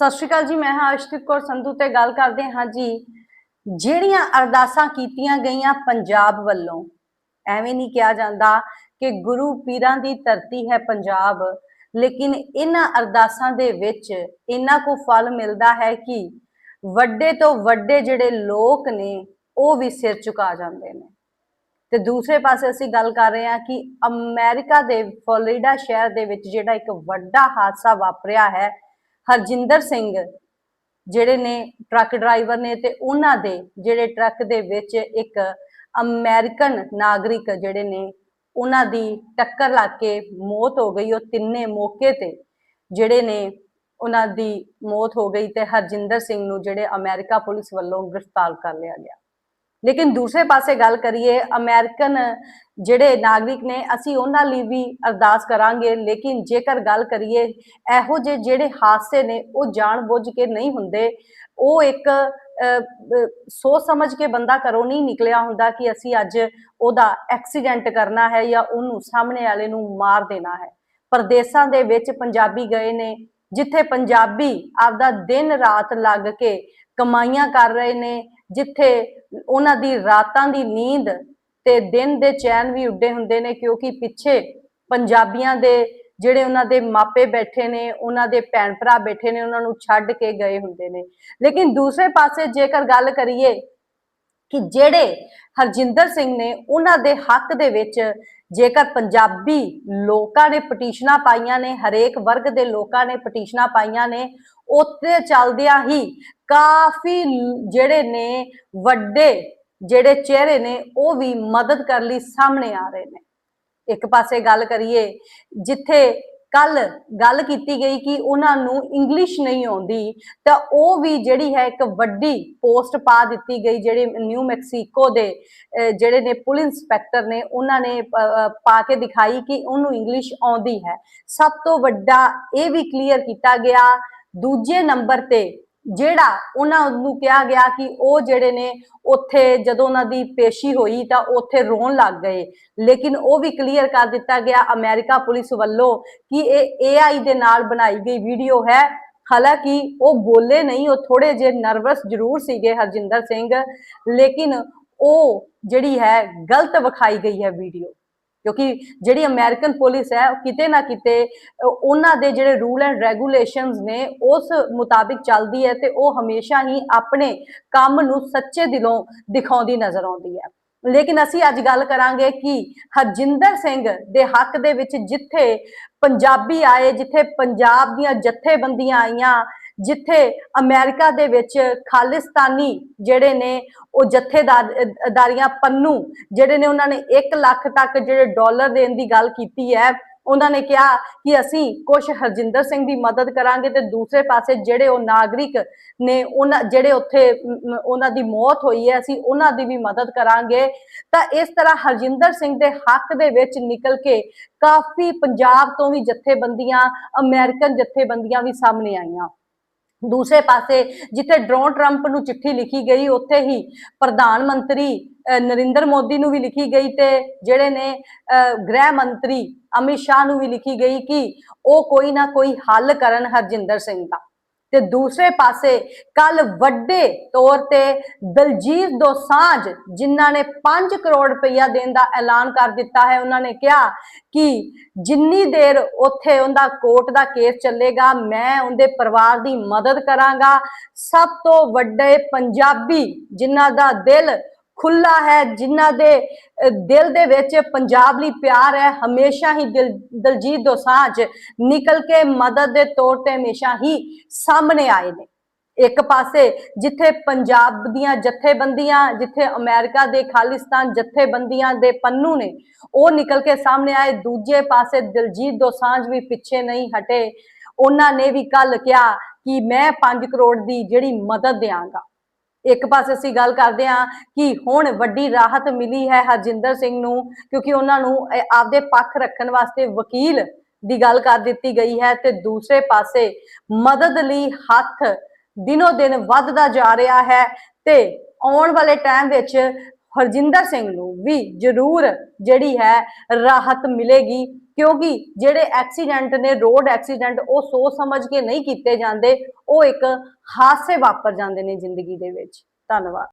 ਸਤਿ ਸ਼੍ਰੀ ਅਕਾਲ ਜੀ, ਮੈਂ ਹਾਂ ਅਸ਼ਦੀਪ ਕੌਰ ਸੰਧੂ ਤੇ ਗੱਲ ਕਰਦੇ ਹਾਂ ਜੀ। ਜਿਹੜੀਆਂ ਅਰਦਾਸਾਂ ਕੀਤੀਆਂ ਗਈਆਂ ਪੰਜਾਬ ਵੱਲੋਂ, ਐਵੇਂ ਨਹੀਂ ਕਿਹਾ ਜਾਂਦਾ ਕਿ ਗੁਰੂ ਪੀਰਾਂ ਦੀ ਧਰਤੀ ਹੈ ਪੰਜਾਬ, ਲੇਕਿਨ ਇਹਨਾਂ ਅਰਦਾਸਾਂ ਦੇ ਵਿੱਚ ਇੰਨਾ ਕੋ ਫਲ ਮਿਲਦਾ ਹੈ ਕਿ ਵੱਡੇ ਤੋਂ ਵੱਡੇ ਜਿਹੜੇ ਲੋਕ ਨੇ, ਉਹ ਵੀ ਸਿਰ ਝੁਕਾ ਜਾਂਦੇ ਨੇ। ਤੇ ਦੂਸਰੇ ਪਾਸੇ ਅਸੀਂ ਗੱਲ ਕਰ ਰਹੇ ਹਾਂ ਕਿ ਅਮਰੀਕਾ ਦੇ ਫਲੋਰੀਡਾ ਸ਼ਹਿਰ ਦੇ ਵਿੱਚ ਜਿਹੜਾ ਇੱਕ ਵੱਡਾ ਹਾਦਸਾ ਵਾਪਰਿਆ ਹੈ ਹਰਜਿੰਦਰ ਸਿੰਘ, ਜਿਹੜੇ ਨੇ ਟਰੱਕ ਡਰਾਈਵਰ ਨੇ ਤੇ ਉਹਨਾਂ ਦੇ ਜਿਹੜੇ ਟਰੱਕ ਦੇ ਵਿੱਚ ਇੱਕ ਅਮਰੀਕਨ ਨਾਗਰਿਕ ਜਿਹੜੇ ਨੇ, ਉਹਨਾਂ ਦੀ ਟੱਕਰ ਲੱਗ ਕੇ ਮੌਤ ਹੋ ਗਈ, ਉਹ ਤਿੰਨੇ ਮੌਕੇ ਤੇ ਜਿਹੜੇ ਨੇ ਉਹਨਾਂ ਦੀ ਮੌਤ ਹੋ ਗਈ ਤੇ ਹਰਜਿੰਦਰ ਸਿੰਘ ਨੂੰ ਜਿਹੜੇ ਅਮਰੀਕਾ ਪੁਲਿਸ ਵੱਲੋਂ ਗ੍ਰਿਫਤਾਰ ਕਰ ਲਿਆ ਗਿਆ। ਲੇਕਿਨ ਦੂਸਰੇ ਪਾਸੇ ਗੱਲ ਕਰੀਏ ਅਮਰੀਕਨ ਜਿਹੜੇ ਨਾਗਰਿਕ ਨੇ, ਅਸੀਂ ਉਹਨਾਂ ਲਈ ਵੀ ਅਰਦਾਸ ਕਰਾਂਗੇ। ਲੇਕਿਨ ਜੇਕਰ ਗੱਲ ਕਰੀਏ, ਇਹੋ ਜਿਹੇ ਜਿਹੜੇ ਹਾਦਸੇ ਨੇ, ਉਹ ਜਾਣਬੁੱਝ ਕੇ ਨਹੀਂ ਹੁੰਦੇ। ਉਹ ਇੱਕ ਸੋਚ ਸਮਝ ਕੇ ਬੰਦਾ ਘਰੋਂ ਨਹੀਂ ਨਿਕਲਿਆ ਹੁੰਦਾ ਕਿ ਅਸੀਂ ਅੱਜ ਉਹਦਾ ਐਕਸੀਡੈਂਟ ਕਰਨਾ ਹੈ ਜਾਂ ਉਹਨੂੰ ਸਾਹਮਣੇ ਵਾਲੇ ਨੂੰ ਮਾਰ ਦੇਣਾ ਹੈ। ਪਰਦੇਸਾਂ ਦੇ ਵਿੱਚ ਪੰਜਾਬੀ ਗਏ ਨੇ, ਜਿੱਥੇ ਪੰਜਾਬੀ ਆਪਦਾ ਦਿਨ ਰਾਤ ਲੱਗ ਕੇ ਕਮਾਈਆਂ ਕਰ ਰਹੇ ਨੇ, ਜਿੱਥੇ ਉਹਨਾਂ ਦੀ ਰਾਤਾਂ ਦੀ ਨੀਂਦ ਤੇ ਦਿਨ ਦੇ ਚੈਨ ਵੀ ਉੱਡੇ ਹੁੰਦੇ ਨੇ, ਕਿਉਂਕਿ ਪਿੱਛੇ ਪੰਜਾਬੀਆਂ ਦੇ ਜਿਹੜੇ ਉਹਨਾਂ ਦੇ ਮਾਪੇ ਬੈਠੇ ਨੇ, ਉਹਨਾਂ ਦੇ ਭੈਣ ਭਰਾ ਬੈਠੇ ਨੇ, ਉਹਨਾਂ ਨੂੰ ਛੱਡ ਕੇ ਗਏ ਹੁੰਦੇ ਨੇ। ਲੇਕਿਨ ਦੂਸਰੇ ਪਾਸੇ ਜੇਕਰ ਗੱਲ ਕਰੀਏ ਕਿ ਜਿਹੜੇ ਹਰਜਿੰਦਰ ਸਿੰਘ ਨੇ ਉਹਨਾਂ ਦੇ ਹੱਕ ਦੇ ਵਿੱਚ ਜੇਕਰ ਪੰਜਾਬੀ ਲੋਕਾਂ ਨੇ ਪਟੀਸ਼ਨਾਂ ਪਾਈਆਂ ਨੇ, ਹਰੇਕ ਵਰਗ ਦੇ ਲੋਕਾਂ ਨੇ ਪਟੀਸ਼ਨਾਂ ਪਾਈਆਂ ਨੇ ਉੱਤੇ ਚੱਲਦਿਆਂ ਹੀ ਕਾਫੀ ਜਿਹੜੇ ਨੇ ਵੱਡੇ ਜਿਹੜੇ ਚਿਹਰੇ ਨੇ, ਉਹ ਵੀ ਮਦਦ ਕਰਨ ਲਈ ਸਾਹਮਣੇ ਆ ਰਹੇ ਨੇ। ਇੱਕ ਪਾਸੇ ਗੱਲ ਕਰੀਏ, ਜਿੱਥੇ ਕੱਲ ਗੱਲ ਕੀਤੀ ਗਈ ਕਿ ਉਹਨਾਂ ਨੂੰ ਇੰਗਲਿਸ਼ ਨਹੀਂ ਆਉਂਦੀ ਤਾਂ ਉਹ ਵੀ ਜਿਹੜੀ ਹੈ ਇੱਕ ਵੱਡੀ ਪੋਸਟ ਪਾ ਦਿੱਤੀ ਗਈ ਜਿਹੜੇ ਨਿਊ ਮੈਕਸੀਕੋ ਦੇ ਅਹ, ਜਿਹੜੇ ਨੇ ਪੁਲਿਸ ਇੰਸਪੈਕਟਰ ਨੇ ਉਹਨਾਂ ਨੇ ਪਾ ਕੇ ਦਿਖਾਈ ਕਿ ਉਹਨੂੰ ਇੰਗਲਿਸ਼ ਆਉਂਦੀ ਹੈ। ਸਭ ਤੋਂ ਵੱਡਾ ਇਹ ਵੀ ਕਲੀਅਰ ਕੀਤਾ ਗਿਆ ਦੂਜੇ ਨੰਬਰ ਤੇ ਜਿਹੜਾ ਉਹਨਾਂ ਨੂੰ ਕਿਹਾ ਗਿਆ ਕਿ ਉਹ ਜਿਹੜੇ ਨੇ ਉੱਥੇ ਜਦੋਂ ਉਹਨਾਂ ਦੀ ਪੇਸ਼ੀ ਹੋਈ ਤਾਂ ਉੱਥੇ ਰੋਣ ਲੱਗ ਗਏ। ਲੇਕਿਨ ਉਹ ਵੀ ਕਲੀਅਰ ਕਰ ਦਿੱਤਾ ਗਿਆ ਅਮਰੀਕਾ ਪੁਲਿਸ ਵੱਲੋਂ ਕਿ ਇਹ AI ਦੇ ਨਾਲ ਬਣਾਈ ਗਈ ਵੀਡੀਓ ਹੈ। ਹਾਲਾਂਕਿ ਉਹ ਬੋਲੇ ਨਹੀਂ, ਉਹ ਥੋੜੇ ਜਿਹੇ ਨਰਵਸ ਜ਼ਰੂਰ ਸੀਗੇ ਹਰਜਿੰਦਰ ਸਿੰਘ। ਲੇਕਿਨ ਉਹ ਜਿਹੜੀ ਹੈ ਗਲਤ ਵਿਖਾਈ ਗਈ ਹੈ ਵੀਡੀਓ ਕਿਉਂਕਿ ਜਿਹੜੀ ਅਮਰੀਕਨ ਪੁਲਿਸ ਹੈ ਕਿਤੇ ਨਾ ਕਿਤੇ ਉਹਨਾਂ ਦੇ ਜਿਹੜੇ ਰੂਲ ਐਂਡ ਰੈਗੂਲੇਸ਼ਨਸ ਨੇ, ਉਸ ਮੁਤਾਬਿਕ ਚੱਲਦੀ ਹੈ ਤੇ ਉਹ ਹਮੇਸ਼ਾ ਹੀ ਆਪਣੇ ਕੰਮ ਨੂੰ ਸੱਚੇ ਦਿਲੋਂ ਦਿਖਾਉਂਦੀ ਨਜ਼ਰ ਆਉਂਦੀ ਹੈ। ਲੇਕਿਨ ਅਸੀਂ ਅੱਜ ਗੱਲ ਕਰਾਂਗੇ ਕਿ ਹਰਜਿੰਦਰ ਸਿੰਘ ਦੇ ਹੱਕ ਦੇ ਵਿੱਚ ਜਿੱਥੇ ਪੰਜਾਬੀ ਆਏ, ਜਿੱਥੇ ਪੰਜਾਬ ਦੀਆਂ ਜਥੇਬੰਦੀਆਂ ਆਈਆਂ ਜਿੱਥੇ ਅਮਰੀਕਾ ਦੇ ਵਿੱਚ ਖਾਲਿਸਤਾਨੀ ਜਿਹੜੇ ਨੇ, ਉਹ ਜਥੇਦਾਰੀਆਂ ਪੰਨੂ, ਜਿਹੜੇ ਨੇ ਉਹਨਾਂ ਨੇ 1 ਲੱਖ ਤੱਕ ਜਿਹੜੇ ਡਾਲਰ ਦੇਣ ਦੀ ਗੱਲ ਕੀਤੀ ਹੈ, ਉਹਨਾਂ ਨੇ ਕਿਹਾ ਕਿ ਅਸੀਂ ਕੁਝ ਹਰਜਿੰਦਰ ਸਿੰਘ ਦੀ ਮਦਦ ਕਰਾਂਗੇ ਤੇ ਦੂਸਰੇ ਪਾਸੇ ਜਿਹੜੇ ਉਹ ਨਾਗਰਿਕ ਨੇ, ਉਹਨਾਂ, ਜਿਹੜੇ ਉੱਥੇ ਉਹਨਾਂ ਦੀ ਮੌਤ ਹੋਈ ਹੈ, ਅਸੀਂ ਉਹਨਾਂ ਦੀ ਵੀ ਮਦਦ ਕਰਾਂਗੇ। ਤਾਂ ਇਸ ਤਰ੍ਹਾਂ ਹਰਜਿੰਦਰ ਸਿੰਘ ਦੇ ਹੱਕ ਦੇ ਵਿੱਚ ਨਿਕਲ ਕੇ ਕਾਫੀ ਪੰਜਾਬ ਤੋਂ ਵੀ ਜਥੇਬੰਦੀਆਂ, ਅਮਰੀਕਨ ਜਥੇਬੰਦੀਆਂ ਵੀ ਸਾਹਮਣੇ ਆਈਆਂ। ਦੂਸਰੇ ਪਾਸੇ ਜਿੱਥੇ ਡੋਨਲਡ ਟਰੰਪ ਨੂੰ ਚਿੱਠੀ ਲਿਖੀ ਗਈ, ਉੱਥੇ ਹੀ ਪ੍ਰਧਾਨ ਮੰਤਰੀ ਨਰਿੰਦਰ ਮੋਦੀ ਨੂੰ ਵੀ ਲਿਖੀ ਗਈ ਤੇ ਜਿਹੜੇ ਨੇ ਗ੍ਰਹਿ ਮੰਤਰੀ ਅਮਿਤ ਸ਼ਾਹ ਨੂੰ ਵੀ ਲਿਖੀ ਗਈ ਕਿ ਉਹ ਕੋਈ ਨਾ ਕੋਈ ਹੱਲ ਕਰਨ ਹਰਜਿੰਦਰ ਸਿੰਘ ਦਾ। ਤੇ ਦੂਸਰੇ ਪਾਸੇ ਕੱਲ ਵੱਡੇ ਤੌਰ ਤੇ ਦਲਜੀਤ ਦੋਸਾਂਝ ਜਿਨ੍ਹਾਂ ਨੇ 5 ਕਰੋੜ ਰੁਪਈਆ ਦੇਣ ਦਾ ਐਲਾਨ ਕਰ ਦਿੱਤਾ ਹੈ, ਉਹਨਾਂ ਨੇ ਕਿਹਾ ਕਿ ਜਿੰਨੀ ਦੇਰ ਉੱਥੇ ਉਹਦਾ ਕੋਰਟ ਦਾ ਕੇਸ ਚੱਲੇਗਾ, ਮੈਂ ਉਹਦੇ ਪਰਿਵਾਰ ਦੀ ਮਦਦ ਕਰਾਂਗਾ। ਸਭ ਤੋਂ ਵੱਡੇ ਪੰਜਾਬੀ ਜਿਨ੍ਹਾਂ ਦਾ ਦਿਲ ਖੁੱਲਾ ਹੈ, ਜਿਨ੍ਹਾਂ ਦੇ ਦਿਲ ਦੇ ਵਿੱਚ ਪੰਜਾਬ ਲਈ ਪਿਆਰ ਹੈ, ਹਮੇਸ਼ਾ ਹੀ ਦਿਲ, ਦਲਜੀਤ ਦੋਸਾਂਝ ਨਿਕਲ ਕੇ ਮਦਦ ਦੇ ਤੌਰ ਤੇ ਹਮੇਸ਼ਾ ਹੀ ਸਾਹਮਣੇ ਆਏ ਨੇ। ਇੱਕ ਪਾਸੇ ਜਿੱਥੇ ਪੰਜਾਬ ਦੀਆਂ ਜਥੇਬੰਦੀਆਂ, ਜਿੱਥੇ ਅਮਰੀਕਾ ਦੇ ਖਾਲਿਸਤਾਨ ਜਥੇਬੰਦੀਆਂ ਦੇ ਪੰਨੂ ਨੇ, ਉਹ ਨਿਕਲ ਕੇ ਸਾਹਮਣੇ ਆਏ। ਦੂਜੇ ਪਾਸੇ ਦਿਲਜੀਤ ਦੋਸਾਂਝ ਵੀ ਪਿੱਛੇ ਨਹੀਂ ਹਟੇ। ਉਹਨਾਂ ਨੇ ਵੀ ਕੱਲ ਕਿਹਾ ਕਿ ਮੈਂ 5 ਕਰੋੜ ਦੀ ਜਿਹੜੀ ਮਦਦ ਦਿਆਂਗਾ। ਇੱਕ ਪਾਸੇ ਅਸੀਂ ਗੱਲ ਕਰਦੇ ਹਾਂ ਕਿ ਹੁਣ ਵੱਡੀ ਰਾਹਤ ਮਿਲੀ ਹੈ ਹਰਜਿੰਦਰ ਸਿੰਘ ਨੂੰ, ਕਿਉਂਕਿ ਉਹਨਾਂ ਨੂੰ ਆਪਦੇ ਪੱਖ ਰੱਖਣ ਵਾਸਤੇ ਵਕੀਲ ਦੀ ਗੱਲ ਕਰ ਦਿੱਤੀ ਗਈ ਹੈ ਤੇ ਦੂਸਰੇ ਪਾਸੇ ਮਦਦ ਲਈ ਹੱਥ ਦਿਨੋ ਦਿਨ ਵੱਧਦਾ ਜਾ ਰਿਹਾ ਹੈ ਤੇ ਆਉਣ ਵਾਲੇ ਟਾਈਮ ਵਿੱਚ ਹਰਜਿੰਦਰ ਸਿੰਘ ਨੂੰ ਵੀ ਜ਼ਰੂਰ ਜਿਹੜੀ ਹੈ ਰਾਹਤ ਮਿਲੇਗੀ, ਕਿਉਂਕਿ ਜਿਹੜੇ ਐਕਸੀਡੈਂਟ ਨੇ, ਰੋਡ ਐਕਸੀਡੈਂਟ ਉਹ ਸੋਚ ਸਮਝ ਕੇ ਨਹੀਂ ਕੀਤੇ ਜਾਂਦੇ, ਉਹ ਇੱਕ ਹਾਦਸੇ ਵਾਪਰ ਜਾਂਦੇ ਨੇ ਜ਼ਿੰਦਗੀ ਦੇ ਵਿੱਚ। ਧੰਨਵਾਦ।